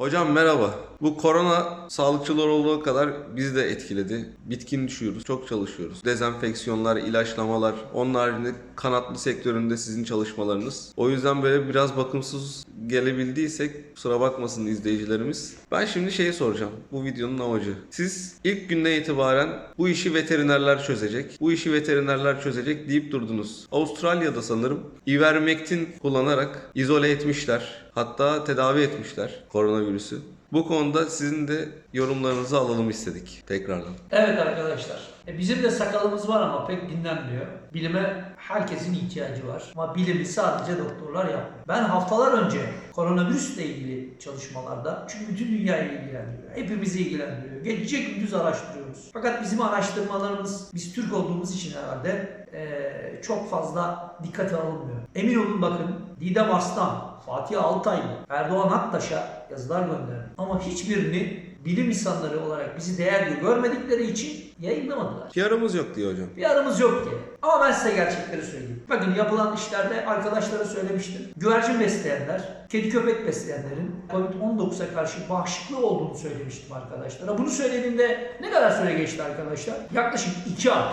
Hocam merhaba. Bu korona sağlıkçılar olduğu kadar bizi de etkiledi. Bitkin düşüyoruz, çok çalışıyoruz. Dezenfeksiyonlar, ilaçlamalar, onun haricinde kanatlı sektöründe sizin çalışmalarınız. O yüzden böyle biraz bakımsız gelebildiysek kusura bakmasın izleyicilerimiz. Ben şimdi şeyi soracağım. Bu videonun amacı. Siz ilk günden itibaren bu işi veterinerler çözecek. Bu işi veterinerler çözecek deyip durdunuz. Avustralya'da sanırım ivermektin kullanarak izole etmişler. Hatta tedavi etmişler koronavirüsü. Bu konuda sizin de yorumlarınızı alalım istedik tekrardan. Evet arkadaşlar. E bizim de sakalımız var ama pek dinlenmiyor. Bilime herkesin ihtiyacı var. Ama bilimi sadece doktorlar yapmıyor. Ben haftalar önce koronavirüsle ilgili çalışmalarda çünkü bütün dünyayı ilgilendiriyor. Hepimizi ilgilendiriyor. Gece gündüz araştırıyoruz. Fakat bizim araştırmalarımız biz Türk olduğumuz için herhalde e, çok fazla dikkate alınmıyor. Emin olun bakın Didem Arslan, Fatih Altaylı, Erdoğan Aktaş'a yazılar gönderdi. Ama hiçbirini bilim insanları olarak bizi değerli görmedikleri için yayınlamadılar. PR'ımız yok diyor hocam. Bir aramız yok diye. Ama ben size gerçekleri söyleyeyim. Bakın yapılan işlerde arkadaşlara söylemiştim. Güvercin besleyenler, kedi köpek besleyenlerin Covid-19'a karşı bağışıklı olduğunu söylemiştim arkadaşlara. Bunu söylediğimde ne kadar süre geçti arkadaşlar? Yaklaşık 2 ay.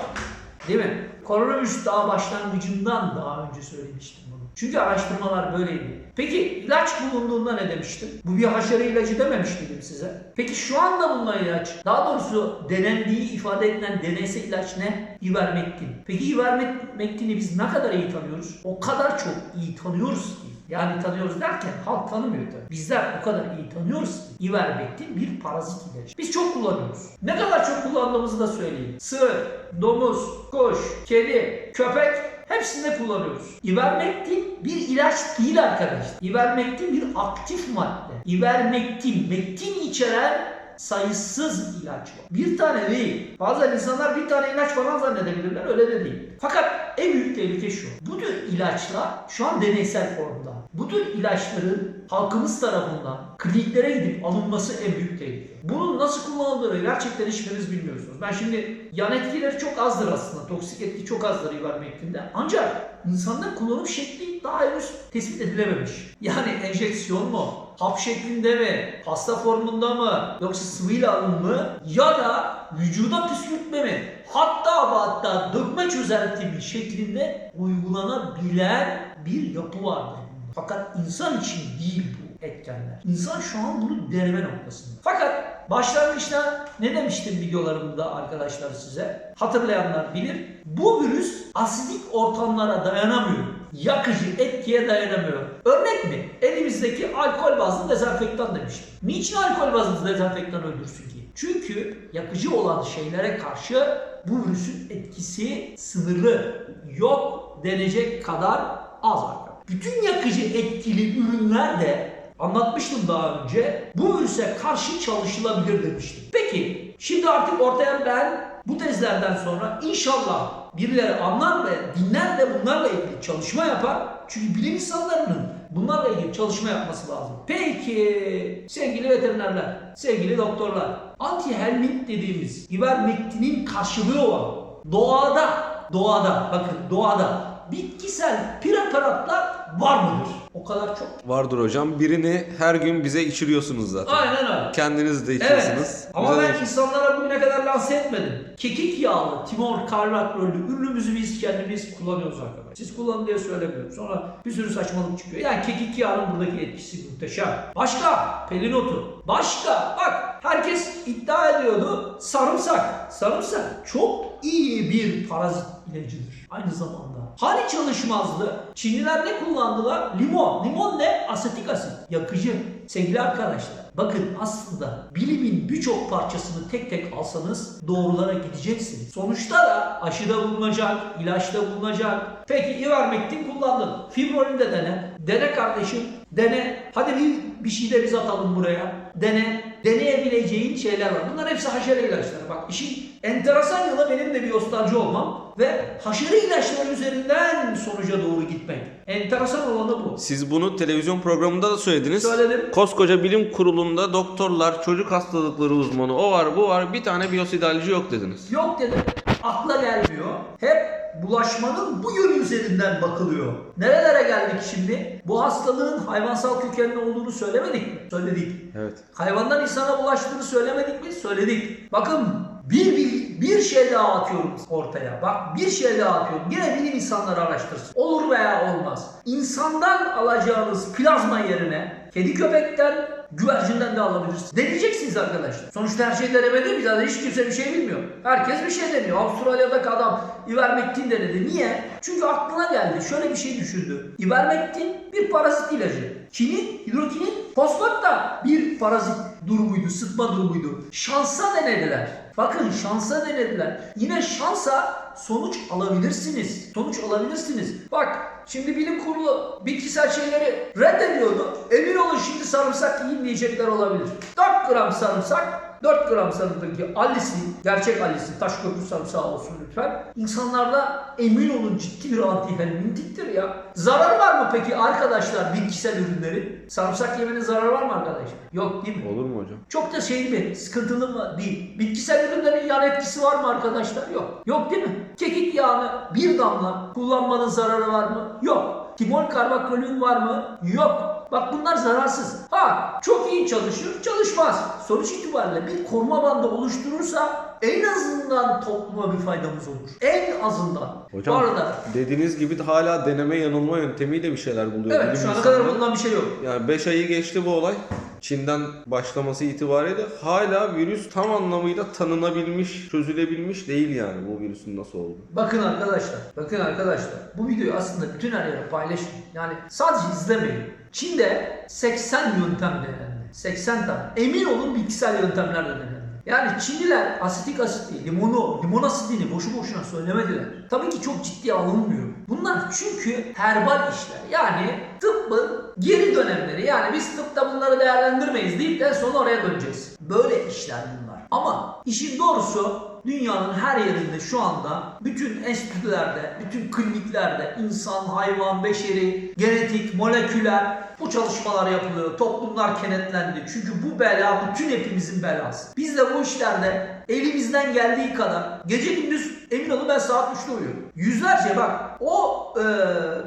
Değil mi? Koronavirüs daha başlangıcından daha önce söylemiştim bunu. Çünkü araştırmalar böyleydi. Peki ilaç bulunduğunda ne demiştim? Bu bir haşere ilacı dememiş miydim size? Peki şu anda bulunan ilaç, daha doğrusu denendiği ifade edilen deneysel ilaç ne? İvermektin. Peki ivermektini biz ne kadar iyi tanıyoruz? O kadar çok iyi tanıyoruz ki. Yani tanıyoruz derken halk tanımıyor tabii. Bizler o kadar iyi tanıyoruz ki ivermektin bir parazit ilacı. Biz çok kullanıyoruz. Ne kadar çok kullandığımızı da söyleyeyim. Sığır, domuz, kuş, kedi, köpek hepsinde kullanıyoruz. İvermektin bir ilaç değil arkadaşlar. İvermektin bir aktif madde. İvermektin, mektin içeren sayısız ilaç var. Bir tane değil. Bazen insanlar bir tane ilaç falan zannedebilirler. Öyle de değil. Fakat en büyük tehlike şu. Bu tür ilaçlar şu an deneysel formda. Bu tür ilaçların halkımız tarafından kliniklere gidip alınması en büyük tehlike. Bunun nasıl kullanıldığını gerçekten hiçbiriniz bilmiyorsunuz. Ben şimdi yan etkileri çok azdır aslında. Toksik etki çok azdır ivermektinde. Ancak insanda kullanım şekli daha henüz tespit edilememiş. Yani enjeksiyon mu? Hap şeklinde mi? Pasta formunda mı? Yoksa sıvıyla alım mı? Ya da vücuda püskürtme mi? Hatta hatta dökme çözeltimi şeklinde uygulanabilen bir yapı vardır. Fakat insan için değil bu etkenler. İnsan şu an bunu deneme noktasında. Fakat başlangıçta ne demiştim videolarımda arkadaşlar size? Hatırlayanlar bilir. Bu virüs asidik ortamlara dayanamıyor. Yakıcı etkiye dayanamıyor. Örnek mi? Elimizdeki alkol bazlı dezenfektan demiştim. Niçin alkol bazlı dezenfektan öldürsün ki? Çünkü yakıcı olan şeylere karşı bu virüsün etkisi sınırlı. Yok denecek kadar az arkadaşlar. Bütün yakıcı etkili ürünler de anlatmıştım daha önce bu virüse karşı çalışılabilir demiştim. Peki şimdi artık ortaya ben bu tezlerden sonra inşallah birileri anlar ve dinler ve bunlarla ilgili çalışma yapar. Çünkü bilim insanlarının bunlarla ilgili çalışma yapması lazım. Peki sevgili veterinerler, sevgili doktorlar, antihelmint dediğimiz ivermektinin karşılığı olan doğada, doğada bakın doğada bitkisel preparatlar var mıdır? O kadar çok. Vardır hocam. Birini her gün bize içiriyorsunuz zaten. Aynen öyle. Kendiniz de içiyorsunuz. Evet. Ama de ben insanlara bugüne kadar lanse etmedim. Kekik yağlı Timor karlakrolü ürünümüzü biz kendimiz kullanıyoruz arkadaşlar. Siz kullanın diye söylemiyorum. Sonra bir sürü saçmalık çıkıyor. Yani kekik yağının buradaki etkisi muhteşem. Başka pelin otu. Başka bak herkes iddia ediyordu sarımsak. Sarımsak çok iyi bir parazit ilacıdır. Aynı zamanda. Hani çalışmazdı? Çinliler ne kullandılar? Limon. Limon ne? Asetik asit. Yakıcı. Sevgili arkadaşlar. Bakın aslında bilimin birçok parçasını tek tek alsanız doğrulara gideceksiniz. Sonuçta da aşıda bulunacak, ilaçta bulunacak. Peki ivermektin kullandın. Fibronin de dene. Dene kardeşim. Dene. Hadi bir, bir şey de biz atalım buraya. Dene. Deneyebileceğin şeyler var. Bunlar hepsi haşere ilaçları. Bak işin enteresan yanı benim de bir ostancı olmam ve haşere ilaçları üzerinden sonuca doğru gitmek. Enteresan olanı bu. Siz bunu televizyon programında da söylediniz. Söyledim. Koskoca bilim kurulunda doktorlar, çocuk hastalıkları uzmanı, o var bu var bir tane biyosidalci yok dediniz. Yok dedim. akla gelmiyor. Hep bulaşmanın bu yönü üzerinden bakılıyor. Nerelere geldik şimdi? Bu hastalığın hayvansal kökenli olduğunu söylemedik mi? Söyledik. Evet. Hayvandan insana bulaştığını söylemedik mi? Söyledik. Bakın bir, bir, bir şey daha atıyorum ortaya. Bak bir şey daha atıyorum. Yine bilim insanları araştırsın. Olur veya olmaz. İnsandan alacağınız plazma yerine kedi köpekten güvercinden de alabilirsiniz. Deneyeceksiniz arkadaşlar. Sonuçta her şey denemede biz hiç kimse bir şey bilmiyor. Herkes bir şey deniyor. Avustralya'daki adam ivermektin denedi. Niye? Çünkü aklına geldi. Şöyle bir şey düşündü. İvermektin bir parazit ilacı. Kinin, hidrokinin, fosfat da bir parazit durumuydu, sıtma durumuydu. Şansa denediler. Bakın şansa denediler. Yine şansa sonuç alabilirsiniz. Sonuç alabilirsiniz. Bak şimdi bilim kurulu bitkisel şeyleri reddediyordu. Emin olun şimdi sarımsak yiyin diyecekler olabilir. 4 gram sarımsak 4 gram sarımsaktaki allisin, gerçek allisin, taş köprü sarımsağı olsun lütfen. İnsanlarda emin olun ciddi bir antihelmintiktir ya. Zararı var mı peki arkadaşlar bitkisel ürünlerin? Sarımsak yemenin zararı var mı arkadaşlar? Yok değil mi? Olur mu hocam? Çok da şey mi? Sıkıntılı mı? Değil. Bitkisel ürünlerin yan etkisi var mı arkadaşlar? Yok. Yok değil mi? Kekik yağını bir damla kullanmanın zararı var mı? Yok. Timol karbakolün var mı? Yok. Bak bunlar zararsız. Ha çok iyi çalışır, çalışmaz. Sonuç itibariyle bir koruma bandı oluşturursa en azından topluma bir faydamız olur. En azından. Hocam Bu arada dediğiniz gibi de hala deneme yanılma yöntemiyle bir şeyler buluyor. evet bilim şu ana kadar bulunan bir şey yok. Yani 5 ayı geçti bu olay. Çin'den başlaması itibariyle hala virüs tam anlamıyla tanınabilmiş, çözülebilmiş değil yani bu virüsün nasıl olduğu. Bakın arkadaşlar, bakın arkadaşlar. Bu videoyu aslında bütün her yere paylaşın. Yani sadece izlemeyin. Çin'de 80 yöntem denendi. 80 tane. Emin olun bitkisel yöntemler de denendi. Yani Çinliler asetik asitli, limonu, limon asidini boşu boşuna söylemediler. Tabii ki çok ciddiye alınmıyor. Bunlar çünkü herbal işler. Yani tıbbın geri dönemleri. Yani biz tıpta bunları değerlendirmeyiz deyip de sonra oraya döneceğiz. Böyle işler bunlar. Ama işin doğrusu dünyanın her yerinde şu anda bütün enstitülerde, bütün kliniklerde insan, hayvan, beşeri, genetik, moleküler bu çalışmalar yapılıyor. Toplumlar kenetlendi. Çünkü bu bela bütün hepimizin belası. Biz de bu işlerde elimizden geldiği kadar gece gündüz emin olun ben saat 3'te uyuyorum. Yüzlerce bak o e,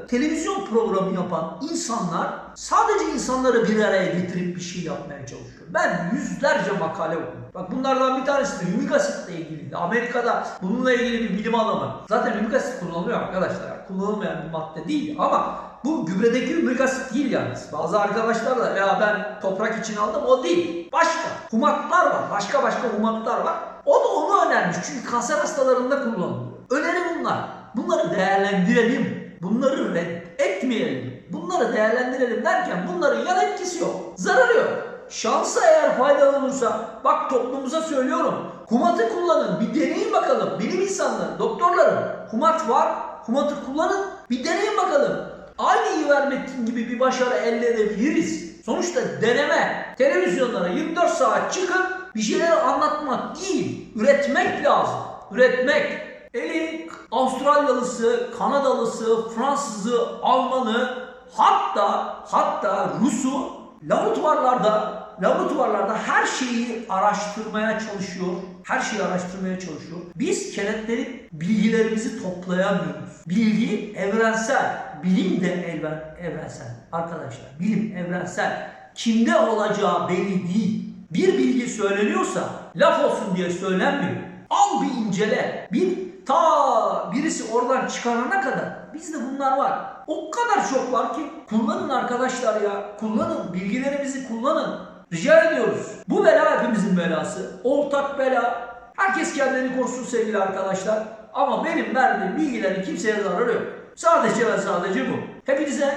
televizyon programı yapan insanlar sadece insanları bir araya getirip bir şey yapmaya çalışıyor. Ben yüzlerce makale okudum. Bak bunlardan bir tanesi de ümik asitle ilgiliydi. Amerika'da bununla ilgili bir bilim adamı. Zaten ümik asit kullanılıyor arkadaşlar. Kullanılmayan bir madde değil ama bu gübredeki ümik asit değil yalnız. Bazı arkadaşlar da ya ben toprak için aldım o değil. Başka humatlar var. Başka başka humatlar var. O da onu önermiş. Çünkü kanser hastalarında kullanılıyor. Öneri bunlar. Bunları değerlendirelim. Bunları reddetmeyelim. Bunları değerlendirelim derken bunların yan etkisi yok. Zararı yok. Şansa eğer faydalı olursa bak toplumumuza söylüyorum. Humatı kullanın. Bir deneyin bakalım. Bilim insanları, doktorları. Humat var. Humatı kullanın. Bir deneyin bakalım. Aynı ivermektin gibi bir başarı elde edebiliriz. Sonuçta deneme. Televizyonlara 24 saat çıkıp bir şeyler anlatmak değil. Üretmek lazım. Üretmek. Eli Avustralyalısı, Kanadalısı, Fransızı, Almanı hatta hatta Rus'u laboratuvarlarda laboratuvarlarda her şeyi araştırmaya çalışıyor. Her şeyi araştırmaya çalışıyor. Biz kenetleri bilgilerimizi toplayamıyoruz. Bilgi evrensel. Bilim de evren, evrensel. Arkadaşlar bilim evrensel. Kimde olacağı belli değil. Bir bilgi söyleniyorsa laf olsun diye söylenmiyor. Al bir incele. Bir ta birisi oradan çıkarana kadar bizde bunlar var. O kadar çok var ki kullanın arkadaşlar ya. Kullanın. Bilgilerimizi kullanın. Rica ediyoruz. Bu bela hepimizin belası. Ortak bela. Herkes kendini korusun sevgili arkadaşlar. Ama benim verdiğim bilgilerin kimseye zararı yok. Sadece ve sadece bu. Hepinize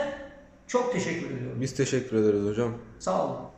çok teşekkür ediyorum. Biz teşekkür ederiz hocam. Sağ olun.